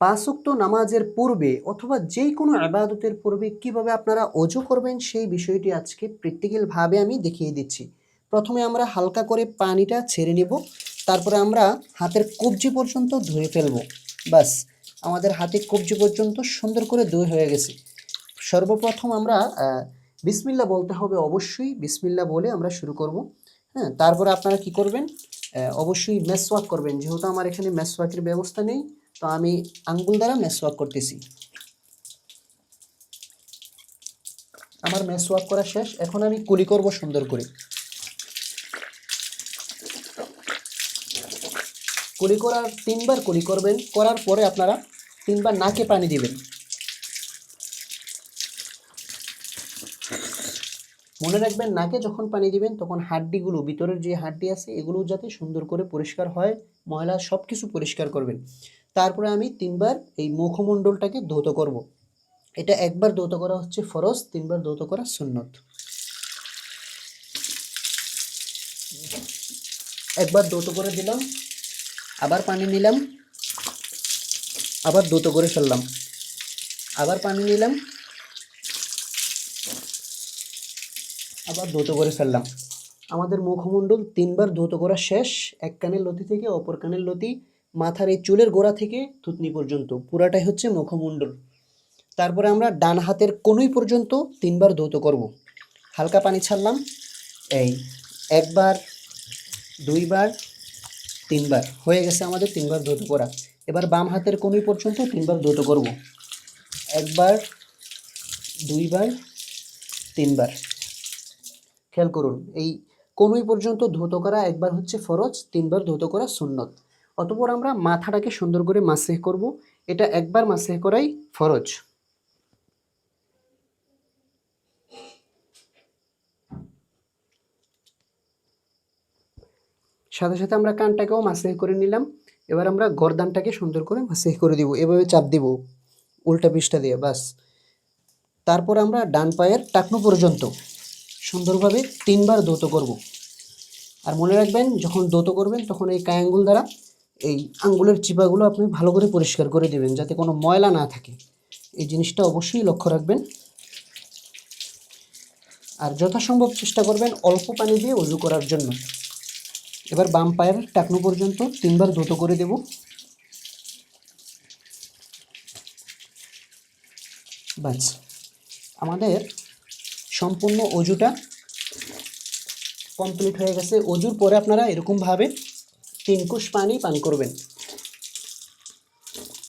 পাঁচোক্ত নামাজের পূর্বে অথবা যে কোনো আবাদতের পূর্বে কীভাবে আপনারা অজু করবেন সেই বিষয়টি আজকে প্র্যাকটিক্যালভাবে আমি দেখিয়ে দিচ্ছি। প্রথমে আমরা হালকা করে পানিটা ছেড়ে নেব, তারপরে আমরা হাতের কবজি পর্যন্ত ধুয়ে ফেলব। বাস আমাদের হাতে কবজি পর্যন্ত সুন্দর করে ধুয়ে হয়ে গেছে। সর্বপ্রথম আমরা বিসমিল্লা বলতে হবে অবশ্যই, বিসমিল্লা বলে আমরা শুরু করব। হ্যাঁ তারপরে আপনারা কি করবেন? অবশ্যই মেসওয়াক করবেন, যেহেতু আমার এখানে মেসওয়াকের ব্যবস্থা নেই। তো আমি আঙ্গুল দ্বারা মেসওয়াক করতেছি। আমার মেসওয়াক করা শেষ, এখন আমি কুলি করব সুন্দর করে। কুলি করার তিনবার কুলি করবেন, করার পরে আপনারা তিনবার নাকে পানি দিবেন। মনে রাখবেন, নাকে যখন পানি দিবেন, তখন হাড্ডিগুলো, ভিতরের যে হাড্ডি আছে এগুলো যাতে সুন্দর করে পরিষ্কার হয়, ময়লা সব কিছু পরিষ্কার করবেন। তারপরে আমি তিনবার এই মুখমণ্ডলটাকে ধৌত করব। এটা একবার ধৌত করা হচ্ছে ফরজ, তিনবার ধৌত করা সুন্নত একবার ধৌত করে দিলাম, আবার পানি নিলাম, আবার ধৌত করে ফেললাম, আবার পানি নিলাম, আবার ধৌত করে ফেললাম আমাদের মুখমণ্ডল তিনবার ধৌত করা শেষ, এক কানের লতি থেকে অপর কানের লতি মাথার এই চুলের গোড়া থেকে থুতনি পর্যন্ত, পুরাটাই হচ্ছে মুখমণ্ডল। তারপরে আমরা ডান হাতের কনুই পর্যন্ত তিনবার ধৌত করব। হালকা পানি ছাড়লাম। এই একবার, দুইবার, তিনবার, হয়ে গেছে আমাদের তিনবার ধৌত করা। এবার বাম হাতের কনুই পর্যন্ত তিনবার ধৌত করব। একবার, দুইবার, তিনবার। খেয়াল করুন, এই কনুই পর্যন্ত ধৌত করা একবার হচ্ছে ফরজ, তিনবার ধৌত করা সুন্নত। অতপর আমরা মাথাটাকে সুন্দর করে মাসেহ করব। এটা একবার মাসেহ করাই ফরজ। সাথে সাথে আমরা কানটাকেও মাসেহ করে নিলাম। এবার আমরা গরদানটাকে সুন্দর করে মাসেহ করে দিব। এভাবে চাপ দিব উল্টা পিসটা দিয়ে, বাস। তারপর আমরা ডান পায়ের টাকনু পর্যন্ত সুন্দরভাবে তিনবার দৌত করব। আর মনে রাখবেন, যখন দৌত করবেন, তখন এই কায়াঙ্গুল দ্বারা এই আঙ্গুলের চিপাগুলো আপনি ভালো করে পরিষ্কার করে দেবেন যাতে কোনো ময়লা না থাকে। এই জিনিসটা অবশ্যই লক্ষ্য রাখবেন। আর যথাসম্ভব চেষ্টা করবেন অল্প পানি দিয়ে উজু করার জন্য। এবার বাম পায়ের টাকনু পর্যন্ত তিনবার ধুতো করে দেব। বাস আমাদের সম্পূর্ণ অজুটা কমপ্লিট হয়ে গেছে। অজুর পরে আপনারা এরকমভাবে তিন কুশ পানি পান করবেন।